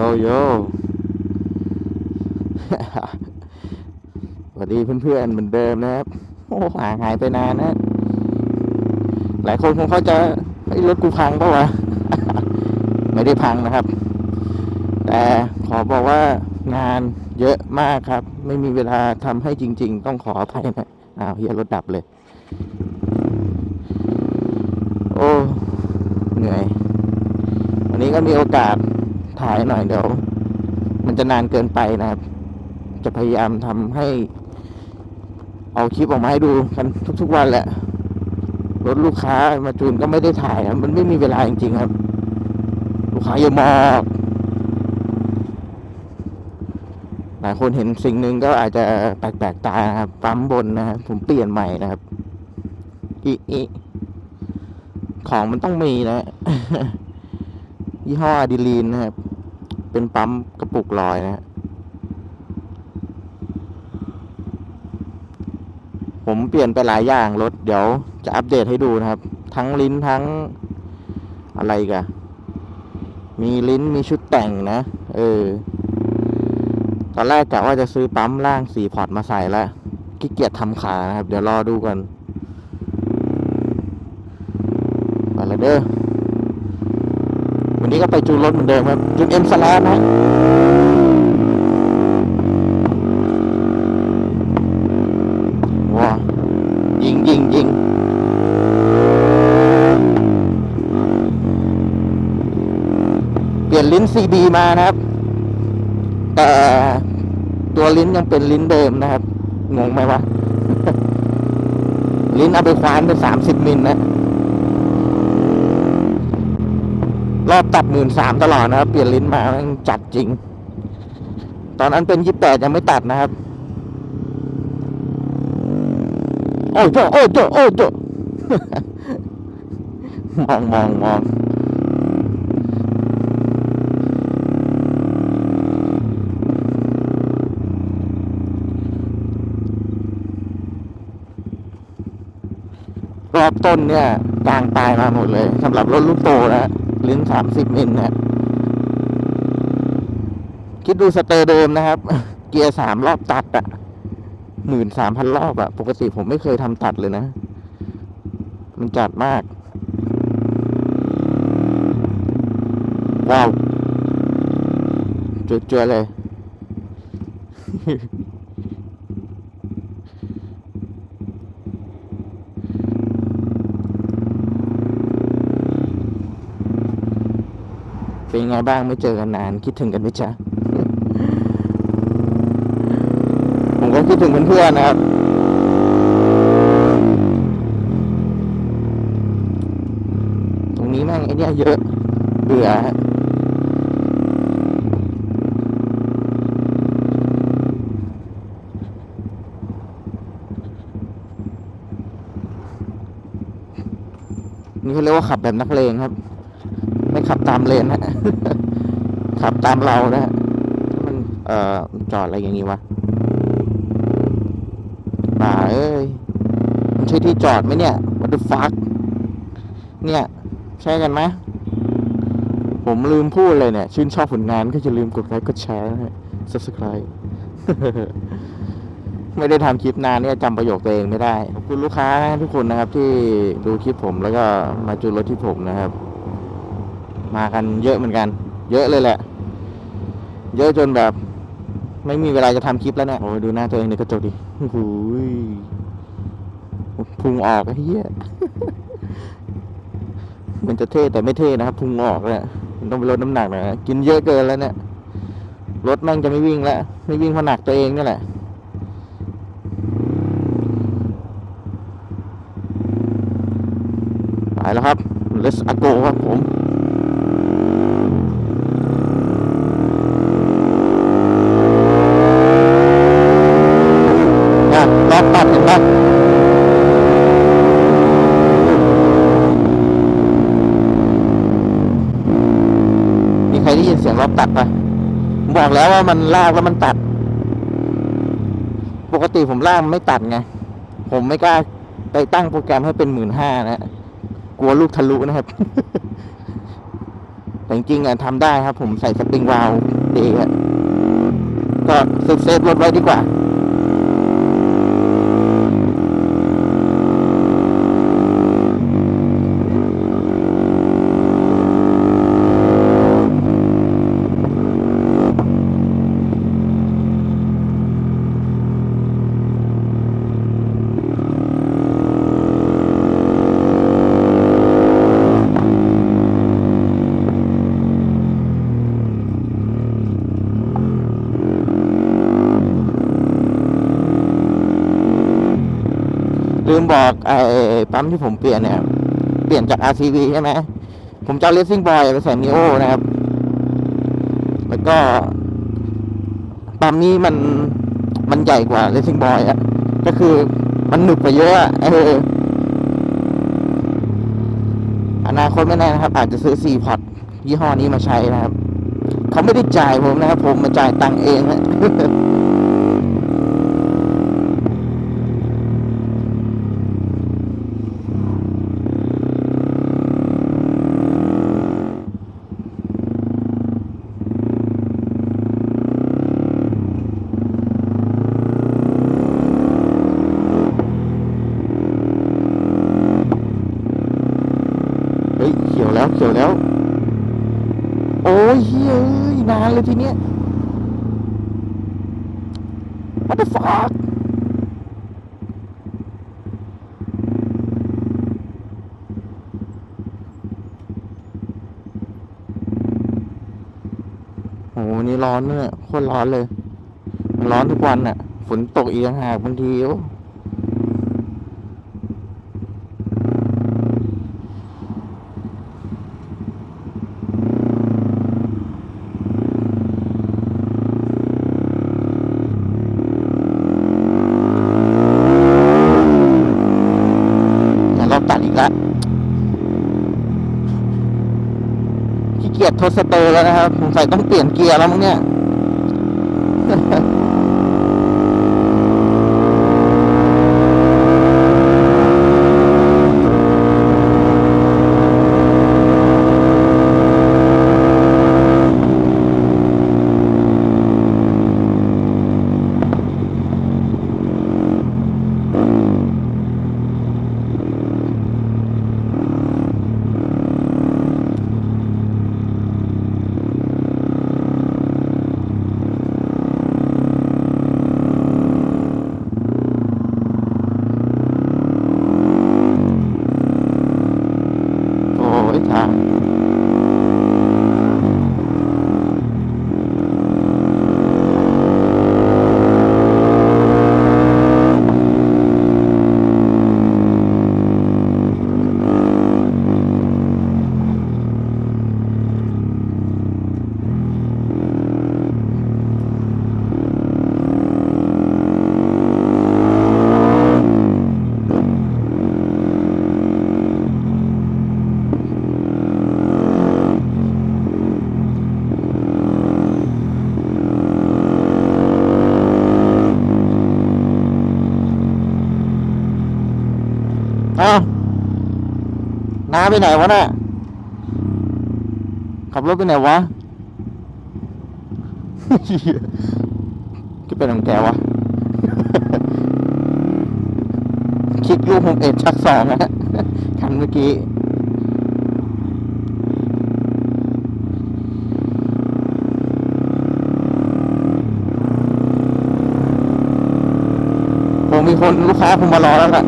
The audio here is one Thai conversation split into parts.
โย สวัสดีเพื่อนๆเหมือนเดิมนะครับ โอ้ห่างหายไปนานนะ หลายคนคงเข้าใจไอ้ยรถกูพังปะวะ ไม่ได้พังนะครับ แต่ขอบอกว่างานเยอะมากครับ ไม่มีเวลาทำให้จริง ๆ ต้องขออภัยนะอ้าวเฮียรถดับเลย โอ้ เหนื่อย วันนี้ก็มีโอกาส ถ่ายหน่อยเดี๋ยว มันจะนานเกินไปนะครับ จะพยายามทำให้ เอาคลิปออกมาให้ดูกันทุกๆวันแหละรถลูกค้ามาจูนก็ไม่ได้ถ่ายครับมันไม่มีเวลาจริงๆครับ ลูกค้าเยอะมากหลายคนเห็นสิ่งหนึ่งก็อาจจะแปลกๆตาครับปั๊มบนนะครับผมเปลี่ยนใหม่นะครับอีอีของมันต้องมีนะยี่ห้ออะดีลีนนะครับ เป็นปั๊มกระปุกลอยนะฮะผมเปลี่ยนไปหลายอย่างรถ เดี๋ยวจะอัปเดตให้ดูนะครับ ทั้งลิ้นทั้งอะไรกันมีลิ้นมีชุดแต่งนะ เออ ตอนแรกกะว่าจะซื้อปั๊มล่างสีพอร์ตมาใส่แล้วขี้เกียจทำขานะครับ เดี๋ยวรอดูกันไปและเด้อ วันนี้ก็ไปจูนรถเหมือนเดิมครับจูนเอ็มสแลนนะว้ายิงยิงยิงเปลี่ยนลิ้น CB มานะครับ แต่ตัวลิ้นยังเป็นลิ้นเดิมนะครับ งงไหมวะ ลิ้นเอาไปควานเป็นสามสิบมิลนะ รอบตัดหมื่นสามตลอดนะครับ เปลี่ยนลิ้นมาจัดจริง ตอนนั้นเป็นยี่แปดยังไม่ตัดนะครับ โอ้โจโอ้โจโอ้โจมองมองมองรอบต้นเนี่ยกลางตายมาหมดเลยสำหรับรถลูกโตนะ ลิ้นสามสิบมิลเนี่ยคิดดูสเตอร์เดิมนะครับ เกียร์สามรอบตัดอะหมื่นสามพันรอบอะปกติผมไม่เคยทำตัดเลยนะ มันจัดมาก ว้าวเจอๆเลย เป็นไงบ้างไม่เจอกันนาน คิดถึงกันไหมจ๊ะ ผมก็คิดถึงเพื่อนๆนะครับ ตรงนี้แม่งไอเนี้ยเยอะเบื่อฮะนี่เขาเรียกว่าขับแบบนักเลงครับ ขับตามเลนฮะขับตามเรานะถ้ามันเอ่อจอดอะไรอย่างงี้วะบ่าเอ้ยมันใช่ที่จอดไหมเนี่ย what the fuck เนี่ย ใช่กันไหมผมลืมพูดเลยเนี่ย ชื่นชอบผลงานก็จะลืมกดไลค์กดแชร์นะฮะ subscribe ไม่ได้ทำคลิปนานเนี่ยจำประโยคตัวเองไม่ได้ ขอบคุณลูกค้าทุกคนนะครับที่ดูคลิปผมแล้วก็มาจูนรถที่ผมนะครับ มากันเยอะเหมือนกัน เยอะเลยแหละ เยอะจนแบบ ไม่มีเวลาจะทำคลิปแล้วเนี่ยโอ้ดูหน้าตัวเองในกระจกดิโอ้โหยพุงออกอ้เหี้ยมันจะเท่แต่ไม่เท่นะครับพุงออกเนี่ยมันต้องไปลดน้ำหนักหน่อยนะกินเยอะเกินแล้วเนี่ยรถแม่งจะไม่วิ่งแล้วไม่วิ่งเพราะหนักตัวเองนี่แหละไปแล้วครับ let's go ครับผม นะรอบตัดเห็นปะมีใครได้ยินเสียงรอบตัดปะผม บอกแล้วว่ามันลากแล้วมันตัด ปกติผมลากมันไม่ตัดไง ผมไม่กล้าไปตั้งโปรแกรมให้เป็นหมื่นห้านะกลัวลูกทะลุนะครับ แต่จริงๆอะทำได้ครับ ผมใส่สปริงวาลวดีอะก็เซฟเซฟรถไว้ดีกว่า บอกไอ้ปั๊มที่ผมเปลี่ยนเนี่ย เปลี่ยนจาก RCV ใช่ไหม ผมจะเอา Racing Boy ไปใส่ Neo นะครับ แล้วก็ ปั๊มนี้มันมันใหญ่กว่า Racing Boy อะก็คือมันหนึบไปเยอะอะเอออนาคตไม่แน่นะครับ อาจจะซื้อ4พอตยี่ห้อนี้มาใช้นะครับ เขาไม่ได้จ่ายผมนะครับ ผมมาจ่ายตังเองนะ เฮ้ยเขียวแล้วเขียวแล้ว โอ้ยเฮ้ยนานเลยทีเนี้ย What the fuck โอ้โหวันนี้ร้อนเนี่ยโคตรร้อนเลย ร้อนทุกวันน่ะ ฝนตกอีกต่างหากบางทีโอ้ ทดสเตอร์แล้วนะครับสงสัยต้องเปลี่ยนเกียร์แล้วมั้งเนี่ย โอ้ยทางเอ้า น้าไปไหนวะน่ะขับรถไปไหนวะเหี้ยก็เป็นของแกวะ คลิกลูกผมเอ็ดชักสองนะคันเมื่อกี้ผมมีคนลูกค้าผมมารอแล้วล่ะ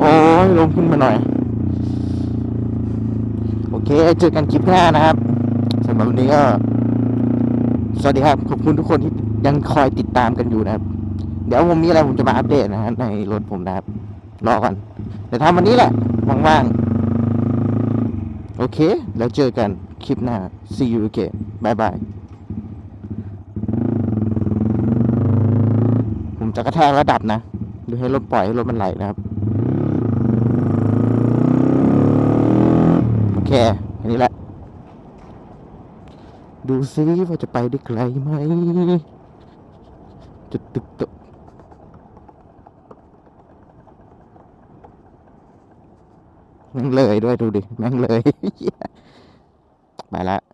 โอ้ย ลงขึ้นมาหน่อย โอเค เจอกันคลิปหน้านะครับสำหรับวันนี้ก็ สวัสดีครับ ขอบคุณทุกคนที่ยังคอยติดตามกันอยู่นะครับ เดี๋ยวผมมีอะไรผมจะมาอัปเดตนะฮะในรถผมนะครับ รอก่อนเดี๋ยวทำวันนี้แหละว่างๆ โอเค แล้วเจอกันคลิปหน้า see you again bye bye ผมจะกระแทกระดับนะ ดูให้รถปล่อยให้รถมันไหลนะครับ โอเคอันนี้แหละ ดูซิว่าจะไปได้ไกลไหมจะตึกตกแม่งเลยด้วยดูดิ แม่งเลย ไปละ